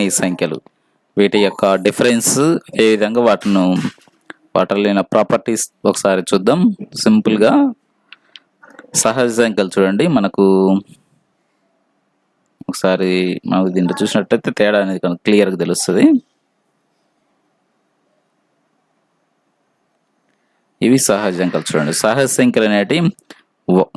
ఈ సంఖ్యలు. వీటి యొక్క డిఫరెన్స్ ఏ విధంగా వాటిను వాటిలో ప్రాపర్టీస్ ఒకసారి చూద్దాం. సింపుల్గా సహజ సంఖ్యలు చూడండి. మనకు ఒకసారి మనకు దీంట్లో చూసినట్టయితే తేడా అనేది కనుక క్లియర్గా తెలుస్తుంది. ఇవి సహజ సంఖ్యలు చూడండి. సహజ సంఖ్యలు అనేటివి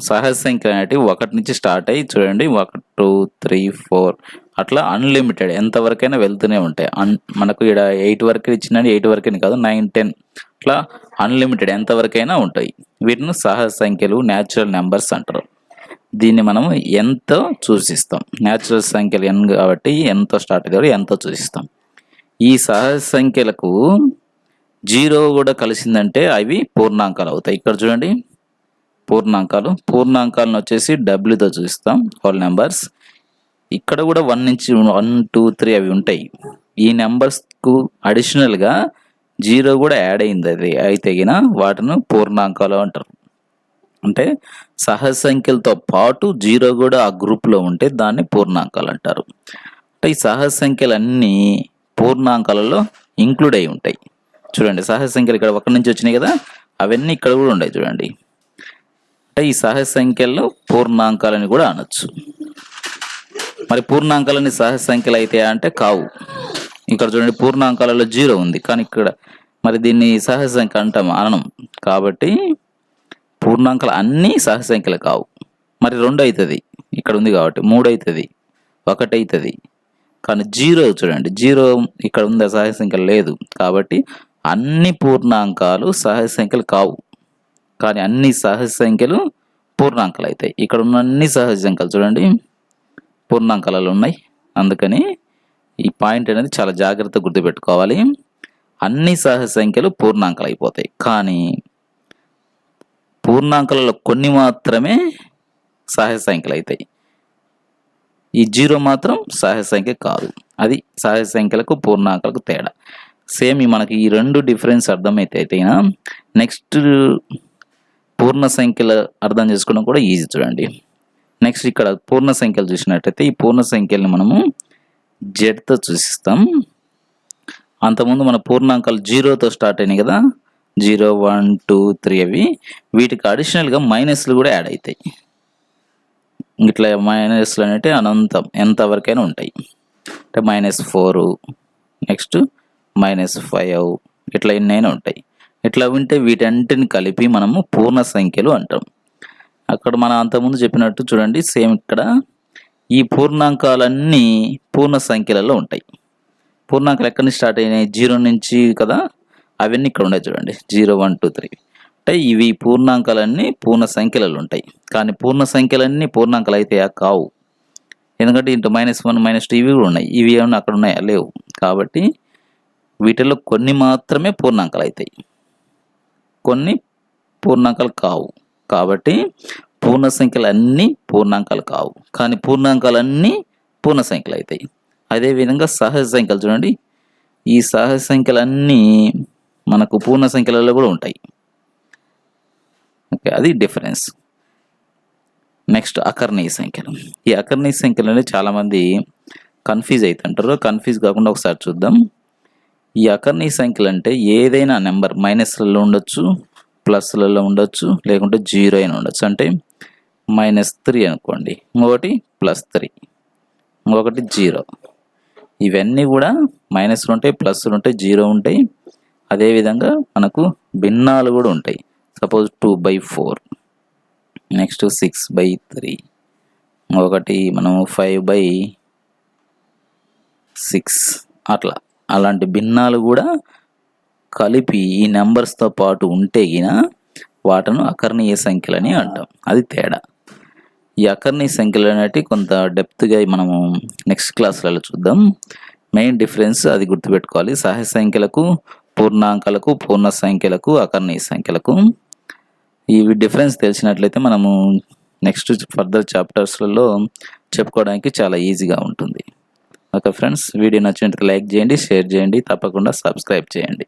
సహజ సంఖ్య అనేటివి ఒకటి నుంచి స్టార్ట్ అయ్యి చూడండి ఒకటి టూ త్రీ ఫోర్ అట్లా అన్లిమిటెడ్ ఎంతవరకైనా వెళ్తూనే ఉంటాయి. అన్ మనకు ఇక్కడ ఎయిట్ వరకు ఇచ్చిన ఎయిట్ వరకే కాదు నైన్ టెన్ అట్లా అన్లిమిటెడ్ ఎంతవరకైనా ఉంటాయి. వీటిని సహజ సంఖ్యలు న్యాచురల్ నెంబర్స్ అంటారు. దీన్ని మనం ఎంతో సూచిస్తాం. న్యాచురల్ సంఖ్యలు ఎన్ కాబట్టి ఎంతో స్టార్ట్ కాదు ఎంతో సూచిస్తాం. ఈ సహజ సంఖ్యలకు జీరో కూడా కలిసిందంటే అవి పూర్ణాంకాలు అవుతాయి. ఇక్కడ చూడండి పూర్ణాంకాలు. పూర్ణాంకాలను వచ్చేసి డబ్ల్యూతో చూస్తాం హోల్ నెంబర్స్ ఇక్కడ కూడా వన్ నుంచి వన్ టూ త్రీ అవి ఉంటాయి. ఈ నెంబర్స్కు అడిషనల్గా జీరో కూడా యాడ్ అయింది అది. అయితే వాటిని పూర్ణాంకాలు అంటారు. అంటే సహజ సంఖ్యలతో పాటు జీరో కూడా ఆ గ్రూప్లో ఉంటే దాన్ని పూర్ణాంకాలు అంటారు. అంటే ఈ సహజ సంఖ్యలు అన్నీ పూర్ణాంకాలలో ఇంక్లూడ్ అయి ఉంటాయి. చూడండి సహజ సంఖ్యలు ఇక్కడ ఒకటి నుంచి వచ్చినాయి కదా అవన్నీ ఇక్కడ కూడా ఉన్నాయి చూడండి. అంటే ఈ సహజ సంఖ్యల్లో పూర్ణాంకాలని కూడా అనొచ్చు. మరి పూర్ణాంకాలని సహజ సంఖ్యలు అయితే అంటే కావు. ఇక్కడ చూడండి పూర్ణాంకాలలో జీరో ఉంది. కానీ ఇక్కడ మరి దీన్ని సహజ సంఖ్య అంటాం అనం కాబట్టి పూర్ణాంకాలు అన్నీ సహజ సంఖ్యలు కావు. మరి రెండు అవుతుంది ఇక్కడ ఉంది కాబట్టి మూడు అవుతుంది ఒకటి అవుతుంది కానీ జీరో చూడండి జీరో ఇక్కడ ఉంది సహజ సంఖ్య లేదు. కాబట్టి అన్ని పూర్ణాంకాలు సహజ సంఖ్యలు కావు. కానీ అన్ని సహజ సంఖ్యలు పూర్ణాంకాలు అవుతాయి ఇక్కడ ఉన్న అన్ని సహజ సంఖ్యలు చూడండి. పూర్ణాంకాలలో ఉన్నాయి. అందుకని ఈ పాయింట్ అనేది చాలా జాగ్రత్తగా గుర్తుపెట్టుకోవాలి. అన్ని సహజ సంఖ్యలు పూర్ణాంకాలు అయిపోతాయి కానీ పూర్ణాంకాలలో కొన్ని మాత్రమే సహజ సంఖ్యలు అవుతాయి ఈ జీరో మాత్రం సహజ సంఖ్య కాదు. అది సహజ సంఖ్యలకు పూర్ణాంకాలకు తేడా. సేమ్ ఈ మనకి ఈ రెండు డిఫరెన్స్ అర్థమైతే అయితేనా? నెక్స్ట్ పూర్ణ సంఖ్యలు అర్థం చేసుకోవడం కూడా ఈజీ చూడండి. నెక్స్ట్ ఇక్కడ పూర్ణ సంఖ్యలు చూసినట్టయితే ఈ పూర్ణ సంఖ్యల్ని మనము జెడ్తో చూసిస్తాం అంతకుముందు మన పూర్ణాంకాలు జీరోతో స్టార్ట్ అయినాయి కదా. జీరో వన్ టూ త్రీ అవి. వీటికి అడిషనల్గా మైనస్లు కూడా యాడ్ అవుతాయి ఇట్లా మైనస్లు అనేవి అనంతం ఎంతవరకైనా ఉంటాయి. అంటే minus four next minus five ఇట్లా ఎన్నైనా ఉంటాయి. ఇట్లా ఉంటే వీటన్నిటిని కలిపి మనము పూర్ణ సంఖ్యలు అంటాం. అక్కడ మనం అంతకుముందు చెప్పినట్టు చూడండి సేమ్ ఇక్కడ ఈ పూర్ణాంకాలన్నీ పూర్ణ సంఖ్యలలో ఉంటాయి. పూర్ణాంకాలు ఎక్కడి నుంచి స్టార్ట్ అయినాయి? జీరో నుంచి కదా? అవన్నీ ఇక్కడ ఉన్నాయి చూడండి. Zero one two three. అంటే ఇవి పూర్ణాంకాలన్నీ పూర్ణ సంఖ్యలలో ఉంటాయి. కానీ పూర్ణ సంఖ్యలన్నీ పూర్ణాంకాలు అయితే కావు. ఎందుకంటే into minus one minus two ఇవి కూడా ఉన్నాయి. ఇవి ఏమన్నా అక్కడ ఉన్నాయా? లేవు. కాబట్టి వీటిలో కొన్ని మాత్రమే పూర్ణాంకాలు అవుతాయి. కొన్ని పూర్ణాంకాలు కావు. కాబట్టి పూర్ణ సంఖ్యలు అన్నీ పూర్ణాంకాలు కావు. కానీ పూర్ణాంకాలు అన్నీ పూర్ణ సంఖ్యలు అవుతాయి అదేవిధంగా సహజ సంఖ్యలు చూడండి. ఈ సహజ సంఖ్యలన్నీ మనకు పూర్ణ సంఖ్యలలో కూడా ఉంటాయి. ఓకే అది డిఫరెన్స్. నెక్స్ట్ అకర్ణీయ సంఖ్యలు. ఈ అకర్ణీయ సంఖ్యలు అనేది చాలామంది కన్ఫ్యూజ్ అవుతుంటారు కన్ఫ్యూజ్ కాకుండా ఒకసారి చూద్దాం. ఈ అకర్ణీ సంఖ్యలు అంటే ఏదైనా నెంబర్ మైనస్లలో ఉండొచ్చు ప్లస్లలో ఉండొచ్చు లేకుంటే జీరో అయినా ఉండొచ్చు. అంటే మైనస్ త్రీ అనుకోండి. ఇంకొకటి ప్లస్ త్రీ. ఇంకొకటి జీరో. ఇవన్నీ కూడా మైనస్లు ఉంటాయి ప్లస్లు ఉంటాయి జీరో ఉంటాయి. అదేవిధంగా మనకు భిన్నాలు కూడా ఉంటాయి. Suppose two by four. Next six by three. ఒకటి మనం ఫైవ్ బై సిక్స్. అట్లా. అలాంటి భిన్నాలు కూడా కలిపి ఈ నెంబర్స్తో పాటు ఉంటే గిన వాటను అకర్ణీయ సంఖ్యలని అంటాం. అది తేడా. ఈ అకర్ణీయ సంఖ్యలు అనేటివి కొంత డెప్త్గా మనము నెక్స్ట్ క్లాస్లలో చూద్దాం. మెయిన్ డిఫరెన్స్ అది గుర్తుపెట్టుకోవాలి. సహజ సంఖ్యలకు పూర్ణాంకాలకు పూర్ణ సంఖ్యలకు అకర్ణీయ సంఖ్యలకు. ఇవి డిఫరెన్స్ తెలిసినట్లయితే మనము నెక్స్ట్ ఫర్దర్ చాప్టర్స్లలో చెప్పుకోవడానికి చాలా ఈజీగా ఉంటుంది. ఓకే ఫ్రెండ్స్ వీడియో నచ్చినట్టు లైక్ చేయండి షేర్ చేయండి. తప్పకుండా సబ్స్క్రైబ్ చేయండి.